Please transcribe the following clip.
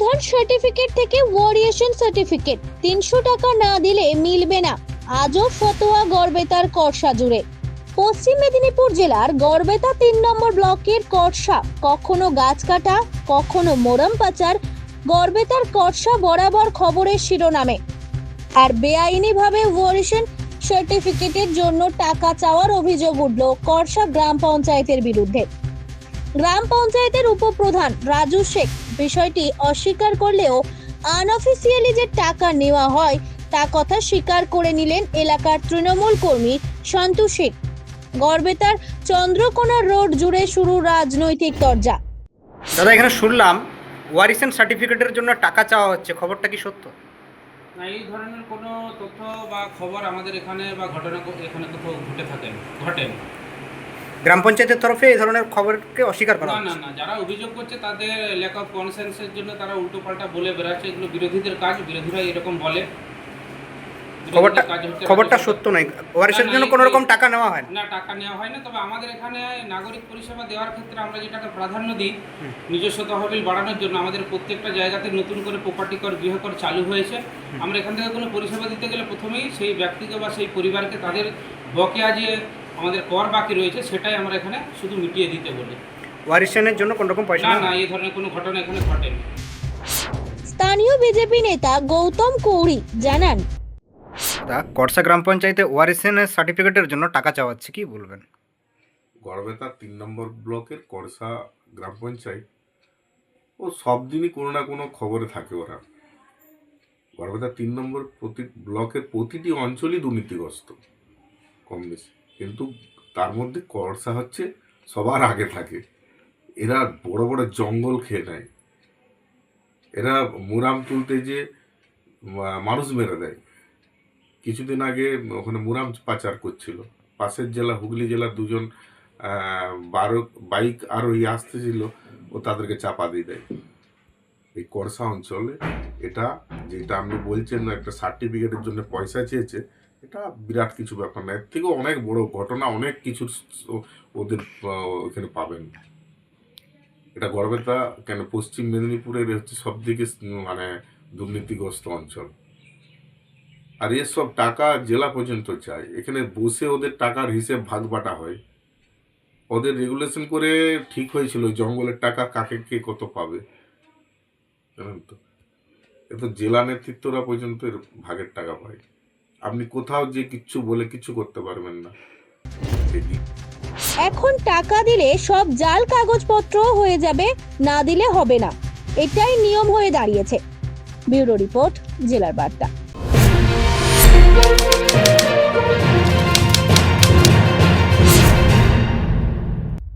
One certificate থেকে ওয়ারিয়েশন certificate তিনশো টাকা না দিলে মিলবে না। আজও ফতোয়া গড়বেতার করসা জুড়ে। পশ্চিম মেদিনীপুর জেলার গড়বেতা তিন নম্বর ব্লকের করসা। কখনো গাছ কাটা, কখনো মোরম পাচার, গড়বেতার করসা বরাবর খবরের শিরোনামে। আর বেআইনিভাবে ওয়ারিয়েশন সার্টিফিকেটের জন্য টাকা চাওয়ার অভিযোগ উঠল করসা গ্রাম পঞ্চায়েতের বিরুদ্ধে। গ্রাম পঞ্চায়েতের উপপ্রধান রাজু শেখ। বিষয়টি অস্বীকার করলেও আনঅফিসিয়ালি যে টাকা নেওয়া হয় তা কথা স্বীকার করে নিলেন এলাকার তৃণমূল কর্মী সন্তু শেখ। গড়বেতার চন্দ্রকোনা রোড জুড়ে শুরু রাজনৈতিক তরজা। দাদা এখানে শুনলাম ওয়ারিসেন সার্টিফিকেটের জন্য টাকা চাওয়া হচ্ছে। খবরটা কি সত্য? না এই ধরনের কোনো তথ্য বা খবর আমাদের এখানে বা ঘটনা এখানে কোথাও ঘটে থাকেন ঘটেন। গ্রাম পঞ্চায়েতের তরফে এই ধরনের খবরকে অস্বীকার করা না না না যারা অভিযোগ করছে তাদের ল্যাক অফ কনসেন্সের জন্য তারা উল্টোপাল্টা বলে বেড়াচ্ছে। এগুলো বিরোধীদের কাজ বিরোধীরা এরকম বলে। খবরটা খবরটা সত্য নয়। ওয়ারিসের জন্য কোনো রকম টাকা নেওয়া হয় না। না টাকা নেওয়া হয় না। তবে আমাদের এখানে নাগরিক পরিষেবা দেওয়ার ক্ষেত্রে আমরা যেটাকে প্রাধান্য দিই নিজস্ব তহবিল বাড়ানোর জন্য আমাদের প্রত্যেকটা জায়গাতে নতুন করে প্রপার্টি কর গৃহকর চালু হয়েছে। আমরা এখান থেকে কোনো পরিষেবা দিতে গেলে প্রথমেই সেই ব্যক্তিকে বা সেই পরিবারকে তাদের বকেয়া যে আমাদের কর বাকি রয়েছে সেটাই আমরা এখানে শুধু মিটিয়ে দিতে বলি। ওয়ারিসেনের জন্য কোনো রকম পয়সা না না এই ধরনের কোনো ঘটনা এখানে ঘটেনি। স্থানীয় বিজেপি নেতা গৌতম কৌড়ি জানান। করসা গ্রাম পঞ্চায়েতে ওয়ারিসেনের সার্টিফিকেটের জন্য টাকা চাওয়া হচ্ছে কি বলবেন? গড়বেতা তিন নম্বর ব্লকের করসা গ্রাম পঞ্চায়েত। ও সব দিনই কোনো না কোনো খবরে থাকে ওরা। গড়বেতা তিন নম্বর প্রতি ব্লকের প্রতিটি অঞ্চলই দুর্নীতিগ্রস্ত কম বেশি। কিন্তু তার মধ্যে করসা হচ্ছে সবার আগে থাকে। এরা বড় বড় জঙ্গল খেয়ে নেয়। এরা মুরাম তুলতে যে মানুষ মেরে দেয়। কিছুদিন আগে ওখানে মুরাম পাচার করছিল। পাশের জেলা, হুগলি জেলার দুজন বারো, বাইক আর ওই আসতেছিল, ও তাদেরকে চাপা দিয়ে দেয়। এই করসা অঞ্চলে এটা, যেটা আপনি বলছেন, একটা সার্টিফিকেটের জন্য পয়সা চেয়েছে এটা বিরাট কিছু ব্যাপার না। এর থেকেও অনেক বড় ঘটনা, অনেক কিছু ওদের ওখানে পাবেন। এটা গর্বেতা কেন? পশ্চিম মেদিনীপুরের হচ্ছে সব দিকে মানে দুর্নীতিগ্রস্ত অঞ্চল। আর এর সব টাকা জেলা পর্যন্ত চায় এখানে বসে ওদের টাকার হিসেব ভাগ বাটা হয়। ওদের রেগুলেশন করে ঠিক হয়েছিল জঙ্গলের টাকা কাকে কে কত পাবে। জানেন তো? এ তো জেলা নেতৃত্বরা পর্যন্ত ভাগের টাকা পায়। আপনি কোথাও যে কিচ্ছু বলে কিছু করতে পারবেন না। এখন টাকা দিলে সব জাল কাগজপত্র হয়ে যাবে, না দিলে হবে না। এটাই নিয়ম হয়ে দাঁড়িয়েছে। ব্যুরো রিপোর্ট, জেলার বার্তা।